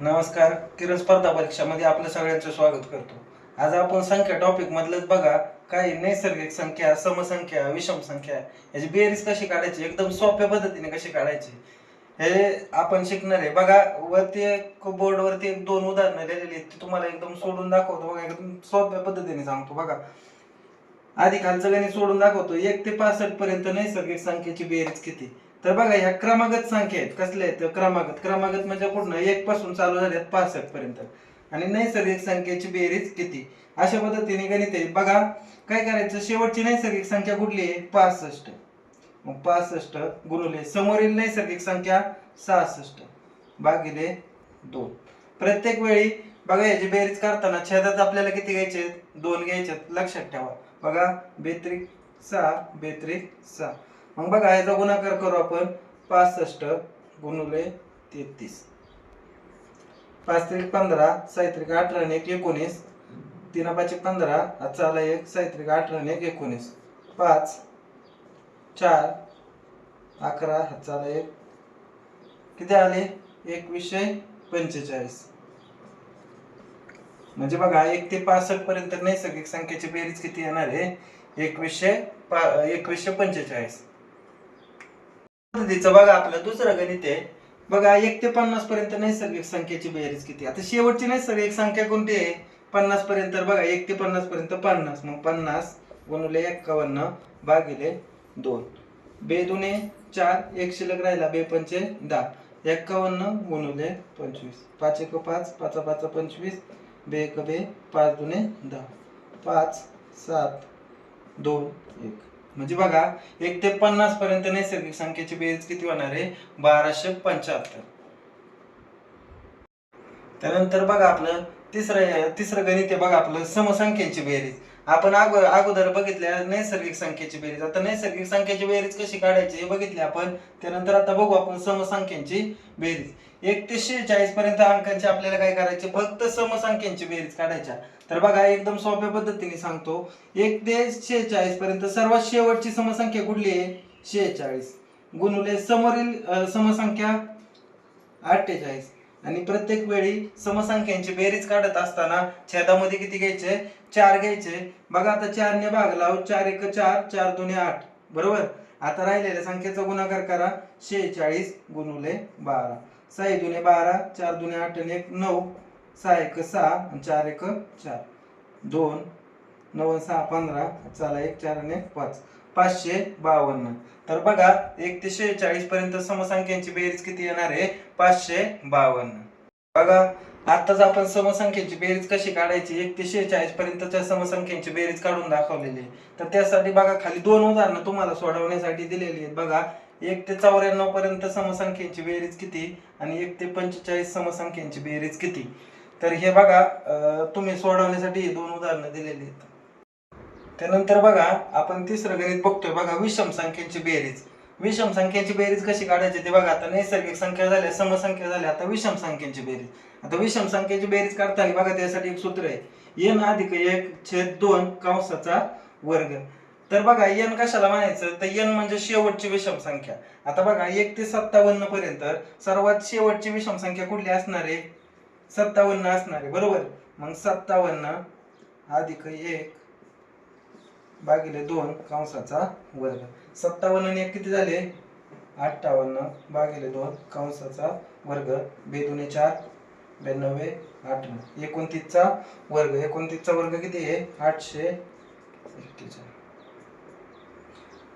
नमस्कार किरण स्पर्धा परीक्षामध्ये आपलं सगळ्यांचं स्वागत करतो. आज आपण संख्या टॉपिक मधलंच बघा. काही नैसर्गिक संख्या समसंख्या विषम संख्या याची बेरीज कशी काढायची? एकदम सोप्या पद्धतीने कशी काढायची? हे आपण शिकणार आहे. बघा वरती एक बोर्ड वरती एक दोन उदाहरणं लिहिलेली आहेत. ती तुम्हाला एकदम सोडून दाखवतो बघा. एकदम सोप्या पद्धतीने सांगतो बघा. आधी खालचं गणित सोडून दाखवतो. एक ते पासष्ट पर्यंत नैसर्गिक संख्येची बेरीज किती? तर बघा ह्या क्रमागत संख्या आहेत. कसल्या आहेत? क्रमागत. क्रमागत म्हणजे पूर्ण एक पासून चालू झाल्यात पासष्ट पर्यंत. आणि नैसर्गिक संख्येची बेरीज किती? अशा पद्धतीने गणित आहे. बघा काय करायचं? शेवटची नैसर्गिक संख्या कुठली आहे? पासष्ट. मग पासष्ट गुणुले समोरील नैसर्गिक संख्या सहासष्ट. भागिले दोन. प्रत्येक वेळी बघा याची बेरीज करताना छेदात आपल्याला किती घ्यायचे दोन घ्यायचे लक्षात ठेवा. बघा बेत्रिक सहा बेत्रिक सहा. मग बघा याचा गुणाकार करू आपण. पासष्ट गुणुले तेहतीस. पाच त्रिक पंधरा साहित्रिक अठरा आणि एक एकोणीस. तीन पाचशे पंधरा आजचा एक साहित्रिक अठरा आणि एक एकोणीस. पाच चार अकरा हातचा एक. किती आले? एकवीसशे पंचेचाळीस. म्हणजे बघा एक ते पासष्ट पर्यंत नैसर्गिक संख्येची बेरीज किती येणार आहे? एकवीसशे पा एकवीसशे पंचेचाळीस. पद्धतीचं बघा आपलं दुसरं गणित आहे. बघा एक ते पन्नास पर्यंत नैसर्गिक संख्येची बेरीज किती आता शेवटची नैसर्गिक संख्या कोणती आहे? पन्नास पर्यंत बघा एक ते पन्नास पर्यंत पन्नास. मग पन्नास गुणले एक्कावन्न भागिले दोन. बे दुने चार एक शिल्लक राहिला बे पंचे दहा. एक्कावन्न गुणले पंचवीस. पाच एक पाच पाच पाच पंचवीस. बे एक बे पाच दुने दहा. पाच सात दोन एक. म्हणजे बघा एक ते पन्नास पर्यंत नैसर्गिक संख्येची बेरीज किती होणार आहे? बाराशे पंच्याहत्तर. त्यानंतर बघा आपलं तिसरं तिसरं गणित आहे बघा आपलं समसंख्येची बेरीज. आपण अगो अगोदर बघितल्या नैसर्गिक संख्येची बेरीज. आता नैसर्गिक संख्येची बेरीज कशी काढायची हे बघितली आपण. त्यानंतर आता बघू आपण समसंख्येची बेरीज. एक ते शेहेचाळीस पर्यंत अंकांची आपल्याला काय करायचे? फक्त समसंख्यांची बेरीज काढायच्या. तर बघा एकदम सोप्या पद्धतीने सांगतो. एक ते शेहेचाळीस पर्यंत सर्वात शेवटची समसंख्या कुठली आहे? शेहेचाळीस. गुणुले समोरील समसंख्या अठ्ठेचाळीस. आणि प्रत्येक वेळी समसंख्यांची बेरीज काढत असताना छेदामध्ये किती घ्यायचे? चार घ्यायचे. बघा आता चारने भाग लावू चार एक चार चार दोन आठ. बरोबर? आता राहिलेल्या संख्येचा गुणाकार करा. शेहेचाळीस गुणुले बारा. सहा दुने बारा चार दुने आठ आणि एक नऊ. सहा एक सहा आणि चार एक चार. दोन नऊ सहा पंधरा चला एक चार आणि एक पाच. पाचशे बावन्न. तर बघा एक ते शेहेचाळीस पर्यंत समसंख्यांची बेरीज किती येणार आहे? पाचशे बावन्न. बघा आताच आपण समसंख्येची बेरीज कशी काढायची? एक ते शेहेचाळीस पर्यंतच्या समसंख्येची बेरीज काढून दाखवलेली आहे. तर त्यासाठी बघा खाली दोन उदाहरणं तुम्हाला सोडवण्यासाठी दिलेली आहेत. बघा एक ते चौऱ्याण्णव पर्यंत समसंख्येची बेरीज किती आणि एक ते पंचेचाळीस समसंख्येची बेरीज किती? तर हे बघा तुम्ही सोडवण्यासाठी दोन उदाहरणं दिलेली आहेत. त्यानंतर बघा आपण तिसरं गणित बघतोय. बघा विषम संख्येची बेरीज. विषम संख्येची बेरीज कशी काढायची ते बघा. आता नैसर्गिक संख्या झाल्या समसंख्या झाल्या आता विषम संख्येची बेरीज. आता विषम संख्येची बेरीज काढताना बघा त्यासाठी एक सूत्र आहे. एन अधिक एक छेद दोन कंसाचा वर्ग. तर बघा यन कशाला म्हणायचं? तर यन म्हणजे शेवटची विषम संख्या. आता बघा एक ते सत्तावन्न पर्यंत सर्वात शेवटची विषम संख्या कुठली असणार आहे? सत्तावन्न असणार आहे बरोबर? मग सत्तावन्न अधिक एक भागिले दोन कंसाचा वर्ग. सत्तावन्न आणि एक किती झाले? अठ्ठावन्न भागिले दोन कंसाचा वर्ग. बेदुने चार ब्याण्णवे आठ एकोणतीसचा वर्ग. एकोणतीसचा वर्ग किती आहे? आठशे एक्केचाळीस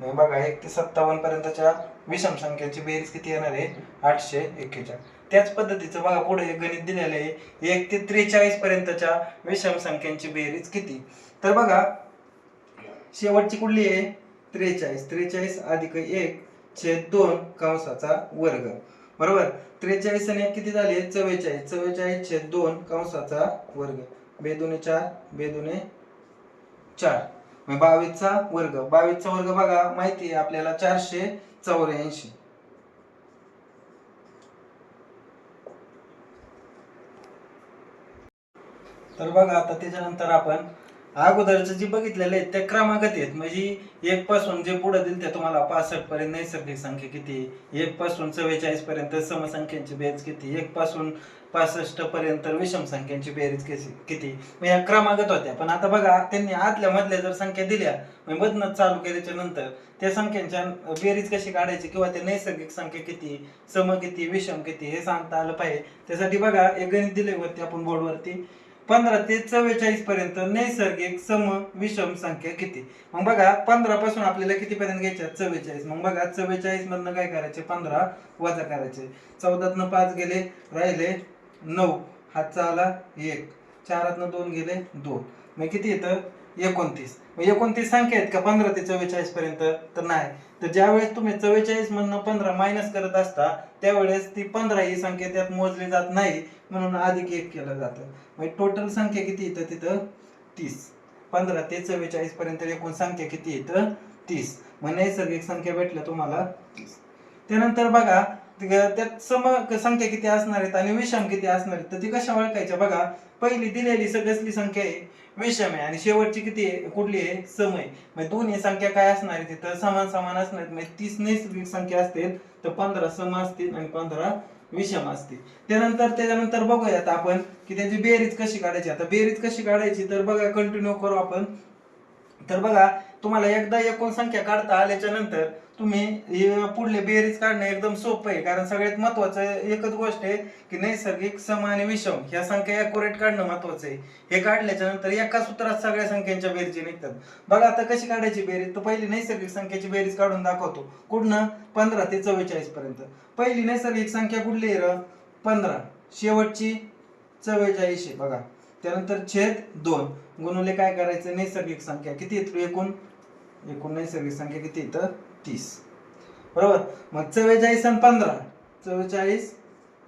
मग बघा एक ते सत्तावन्न पर्यंतच्या विषम संख्येची बेरीज किती येणार आहे? आठशे एक्केचाळीस. त्याच पद्धतीचं बघा पुढे हे गणित दिलेलं आहे. एक ते त्रेचाळीस पर्यंतच्या विषम संख्यांची बेरीज किती? तर बघा शेवटची कुठली आहे? त्रेचाळीस. त्रेचाळीस अधिक एक छेद दोन कंसाचा वर्ग. बरोबर? त्रेचाळीस आणि एक किती झाले? चव्वेचाळीस. चव्वेचाळीस छेद दोन कंसाचा वर्ग. बेदुने चार बेदुने चार. बावीसचा वर्ग. बावीसचा वर्ग बघा माहिती आहे आपल्याला चारशे चौऱ्याऐंशी. तर बघा आता त्याच्यानंतर आपण अगोदरचं जे बघितलेलं आहे त्या क्रमागत आहेत. म्हणजे एक पासून जे पुढे दिल ते तुम्हाला पासष्ट पर्यंत नैसर्गिक संख्या किती एक पासून चव्वेचाळीस पर्यंत समसंख्यांची बेरीज किती एक पासून पासष्ट पर्यंत विषम संख्यांची बेरीज किती किती मग या क्रमागत होत्या. पण आता बघा त्यांनी आतल्या मधल्या जर संख्या दिल्या मग मधनं चालू केल्याच्यानंतर त्या संख्यांच्या बेरीज कशी काढायची किंवा ते नैसर्गिक संख्या किती सम किती विषम किती हे सांगता आलं पाहिजे. त्यासाठी बघा एक गणित दिले वरती आपण बोर्डवरती पंधरा ते चव्वेचाळीस पर्यंत नैसर्गिक सम विषम संख्या किती? मग बघा पंधरा पासून आपल्याला किती पर्यंत घ्यायच्या चव्वेचाळीस. मग बघा चव्वेचाळीस मधनं काय करायचे? पंधरा वजा करायचे. चौदातनं पाच गेले राहिले नऊ. हातचा आला एक. चारातनं दोन गेले दोन. मग किती येतं? एकोणतीस. मग एकोणतीस संख्या आहेत का? पंधरा ते चव्वेचाळीस पर्यंत तर नाही. तर ज्यावेळेस तुम्ही चव्वेचाळीस म्हणणं पंधरा मायनस करत असता त्यावेळेस ती पंधरा ही संख्या त्यात मोजली जात नाही म्हणून अधिक एक केलं जातं. म्हणजे टोटल संख्या किती येतं तिथं तीस. पंधरा ते चव्वेचाळीस पर्यंत एकूण संख्या किती येतं तीस. मग नैसर्गिक संख्या भेटल्या तुम्हाला तीस. त्यानंतर बघा त्यात सम संख्या किती असणार आहेत आणि विषम किती असणार आहेत? तर ती कशा ओळखायच्या? बघा पहिली दिलेली सगळ्यातली संख्या आहे? विषम आहे. आणि शेवटची किती आहे? कुठली आहे? सम आहे. म्हणजे दोन्ही संख्या काय असणार आहे तिथं समान समान असणार आहेत. म्हणजे तीस नैसर्गिक संख्या असतील तर पंधरा सम असतील आणि पंधरा विषम असतील. त्यानंतर त्याच्यानंतर बघूयात आपण की त्याची बेरीज कशी काढायची? आता बेरीज कशी काढायची? तर बघा कंटिन्यू करू आपण. तर बघा तुम्हाला एकदा एकूण संख्या काढता आल्याच्यानंतर तुम्ही पुढले बेरीज काढणं एकदम सोपं आहे. कारण सगळ्यात महत्वाचं एकच गोष्ट आहे की नैसर्गिक सम आणि विषम ह्या संख्या अॅक्युरेट काढणं महत्वाचं आहे. हे काढल्याच्या नंतर एका सूत्रात सगळ्या संख्यांच्या बेरीजी निघतात. बघा आता कशी काढायची बेरीज? तर पहिली नैसर्गिक संख्येची बेरीज काढून दाखवतो. कुठनं? पंधरा ते चव्वेचाळीस पर्यंत. पहिली नैसर्गिक संख्या कुठली र? पंधरा. शेवटची चव्वेचाळीस आहे. बघा. त्यानंतर छेद दोन. गुणुले काय करायचं? नैसर्गिक संख्या. किती येतो? एकूण? एकूण नैसर्गिक संख्या किती? येतं तीस. बरोबर? मग चव्वेचाळीस आणि पंधरा. चव्वेचाळीस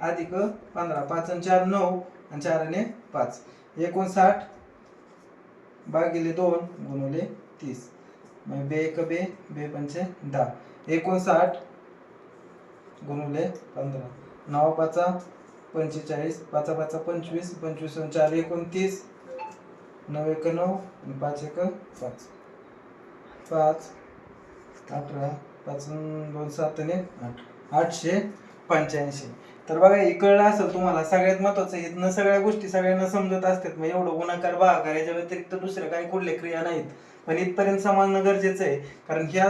अधिक पंधरा. पाच आणि चार नऊ. आणि चार आणि पाच. एकोणसाठ भागिले दोन गुणवले तीस. मग बे एक बे बे पंचे दहा. एकोणसाठ गुणवले पंधरा. नऊ पाचा पंचेचाळीस पाचा पाचा पंचवीस पंचवीस चार एकोणतीस. नऊ एक नऊ आणि पाच एक पाच. पाच अठरा पाच दोन सात आणि आठ. आठशे पंच्याऐंशी. तर बघा इकडलं असेल तुम्हाला सगळ्यात महत्वाचं इथनं सगळ्या गोष्टी सगळ्यांना समजत असतात. मग एवढं गुणाकार भागाकार याच्या व्यतिरिक्त दुसऱ्या काही कुठल्या क्रिया नाहीत. पण इथपर्यंत समजणं गरजेचं आहे. कारण ह्या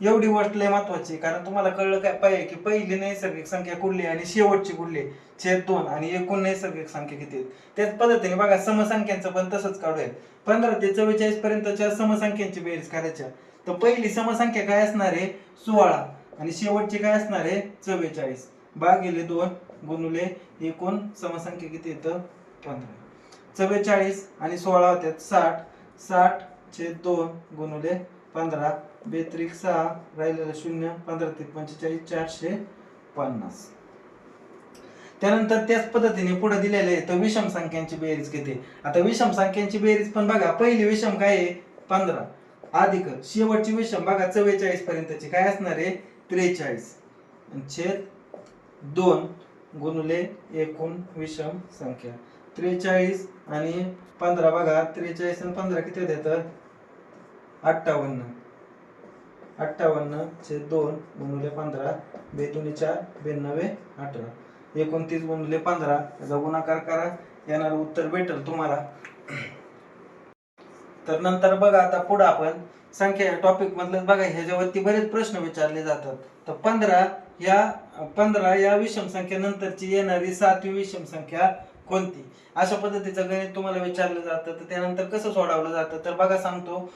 एवढी गोष्ट लय महत्वाची कारण तुम्हाला कळलं काय पाहिजे की पहिली नैसर्गिक संख्या कुठली आहे आणि शेवटची कुठली छेद दोन आणि एकूण नैसर्गिक संख्या किती आहेत? त्याच पद्धतीने बघा समसंख्यांचं पण तसंच काढूया पंधरा ते चव्वेचाळीस पर्यंतच्या समसंख्यांची बेरीज करायच्या. तर पहिली समसंख्या काय असणार आहे? सोळा. आणि शेवटची काय असणार आहे? चव्वेचाळीस. भागिले दोन गुणुले एकूण समसंख्या किती येतं पंधरा. चव्वेचाळीस आणि सोळा होत्यात साठ. साठ छेद दोन गुणुले पंधरा बेत्रिक सहा राहिलेलं शून्य पंधरा ते पंचेचाळीस चारशे पन्नास. त्यानंतर त्याच पद्धतीने पुढे दिलेले आहे तर विषम संख्यांची बेरीज किती आता विषम संख्यांची बेरीज पण बघा पहिली विषम काय आहे? पंधरा. अधिक शेवटची विषम बघा चव्वेचाळीस पर्यंतची. काय असणार आहे? त्रेचाळीस. छेद दोन गुणले एकूण विषम संख्या. त्रेचाळीस आणि पंधरा बघा त्रेचाळीस आणि पंधरा किती देतात अठ्ठावन्न. अठ्ठावन्न छे दोन गुणुले पंधरा बेतुनी चार बेनवे अठरा. एकोणतीस गुणुले पंधरा याचा गुणाकार करा. येणार उत्तर भेटेल तुम्हाला. तर नंतर बघा आता पुढे आपण संख्या टॉपिक मधलं बघा. ह्याच्यावरती बरेच प्रश्न विचारले जातात. तर पंधरा या पंधरा या विषम संख्येनंतरची येणारी सातवी विषम संख्या कोणती? अशा पद्धतीचं गणित तुम्हाला विचारलं जातं. तर त्यानंतर कसं सोडवलं जातं? तर बघा सांगतो.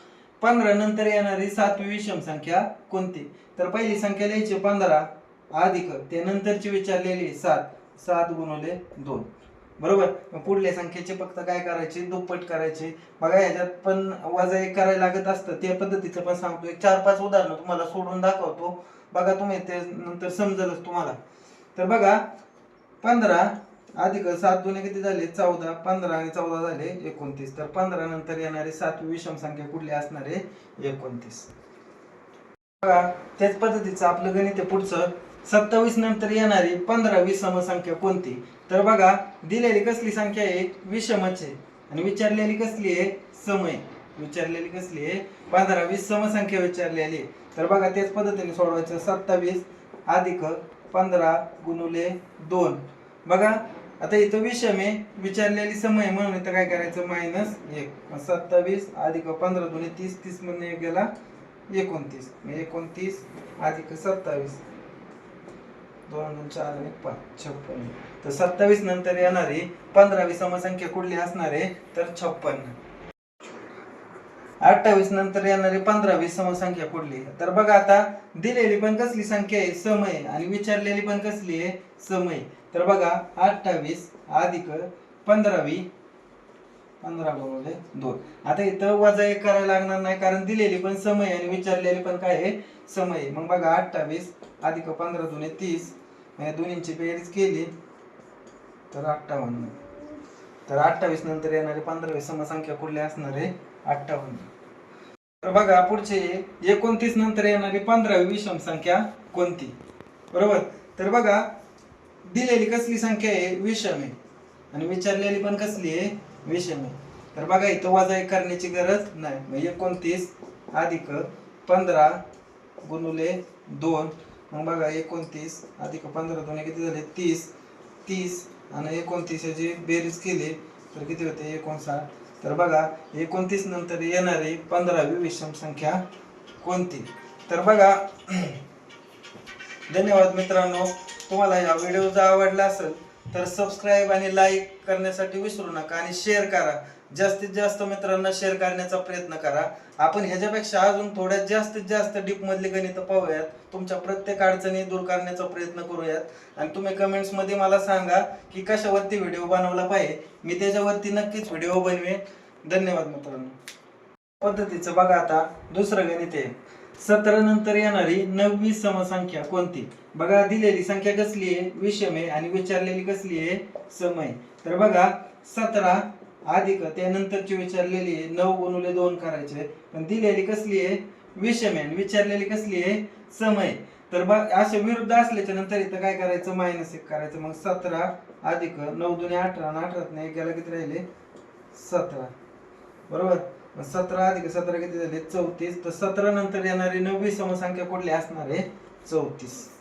पंधरा नंतर येणारी सातवी विषम संख्या कोणती? तर पहिली संख्या लिहायची पंधरा अधिक त्यानंतरची विचारलेली सात सात गुणवले दोन. बरोबर? मग पुढल्या संख्येचे फक्त काय करायचे? दुप्पट करायचे. बघा ह्याच्यात पण वजा एक करायला लागत असतं. त्या पद्धतीचं पण सांगतो. एक चार पाच उदाहरणं तुम्हाला सोडून दाखवतो. बघा तुम्ही ते नंतर समजलच तुम्हाला. तर बघा पंधरा अधिक सात दोन्ही किती झाले? चौदा. पंधरा आणि चौदा झाले एकोणतीस. तर पंधरा नंतर येणारे सात विषम संख्या कुठली असणार आहे? एकोणतीस. बघा त्याच पद्धतीचं आपलं गणित आहे पुढचं. सत्तावीस नंतर येणारी पंधरावी समसंख्या कोणती? तर बघा दिलेली कसली संख्या आहे? विषमच आहे. आणि विचारलेली कसली आहे? समय. विचारलेली कसली आहे? पंधरा वीस समसंख्या विचारलेली आहे. तर बघा तेच पद्धतीने सोडवायचं. सत्तावीस अधिक पंधरा गुणुले दोन. बघा आता इथं विषम आहे. विचारलेली समय म्हणून इथं काय करायचं? मायनस एक. सत्तावीस अधिक पंधरा दोन्ही तीस. तीस म्हणून एक गेला एकोणतीस. एकोणतीस अधिक सत्तावीस. दोन दोन चार आणि पाच. छप्पन. तर सत्तावीस नंतर येणारी पंधरावी समसंख्या कुठली असणार आहे? तर छप्पन्न अठ्ठावीस नंतर येणारी पंधरावी समसंख्या कुठली? तर बघा आता दिलेली पण कसली संख्या आहे? समय. आणि विचारलेली पण कसली आहे? समय. तर बघा अठ्ठावीस अधिक पंधरावी पंधरा बरोबर दोन. आता इथं वजा एक करायला लागणार नाही कारण दिलेली पण समय आणि विचारलेली पण काय आहे? समय. मग बघा अठ्ठावीस अधिक पंधरा दोन्ही तीस. म्हणजे दोन्हींची बेरीज केली तर अठ्ठावन्न. तर अठ्ठावीस नंतर येणारी पंधरावी समसंख्या कुठली असणार आहे? अठ्ठावन्न. तर बघा पुढचे एकोणतीस नंतर येणारी पंधरावी विषम संख्या कोणती? बरोबर? तर बघा दिलेली कसली संख्या आहे? विषम आहे. आणि विचारलेली पण कसली आहे? विषम आहे. तर बघा इथं वजा एक करण्याची गरज नाही. मग एकोणतीस अधिक पंधरा गुणुले दोन. मग बघा एकोणतीस अधिक पंधरा दोन किती झाले? तीस. तीस आणि एकोणतीस याची बेरीज केली तर किती होते? एकोणसाठ. तर बघा एकोणतीस नंतर येणारी पंधरावी विषम संख्या कोणती? तर बघा धन्यवाद मित्रांनो. तुम्हाला हा व्हिडिओ जर आवडला असेल तर सबस्क्राईब आणि लाईक करण्यासाठी विसरू नका आणि शेअर करा. जास्तीत जास्त मित्रांना शेअर करण्याचा प्रयत्न करा. आपण ह्याच्यापेक्षा अजून थोड्या जास्तीत जास्त डीप गणितं गणित पाहूयात. तुमच्या प्रत्येक अडचणी दूर करण्याचा प्रयत्न करूयात. आणि तुम्ही कमेंट्समध्ये मला सांगा की कशावरती व्हिडिओ बनवला पाहिजे. मी त्याच्यावरती नक्कीच व्हिडिओ बनवेन. धन्यवाद मित्रांनो. पद्धतीचं बघा आता दुसरं गणित आहे. सतरा नंतर येणारी नववी समसंख्या कोणती? बघा दिलेली संख्या कसली आहे? विषम आहे आणि विचारलेली कसली आहे? समय तर बघा सतरा अधिक त्यानंतरची विचारलेली आहे नऊ गुणुले दोन करायचे पण दिलेली कसली आहे? विषम आहे आणि विचारलेली कसली आहे? समय तर बघ असे विरुद्ध असल्याच्या नंतर इथं काय करायचं? मायनस एक करायचं. मग सतरा अधिक नऊ दोन्ही अठरा आणि अठरात एक गेला किती राहिले? सतरा. बरोबर? सतरा अधिक सतरा किती झाले? चौतीस. तर सतरा नंतर येणारी नववी समसंख्या कुठली असणार आहे? चौतीस.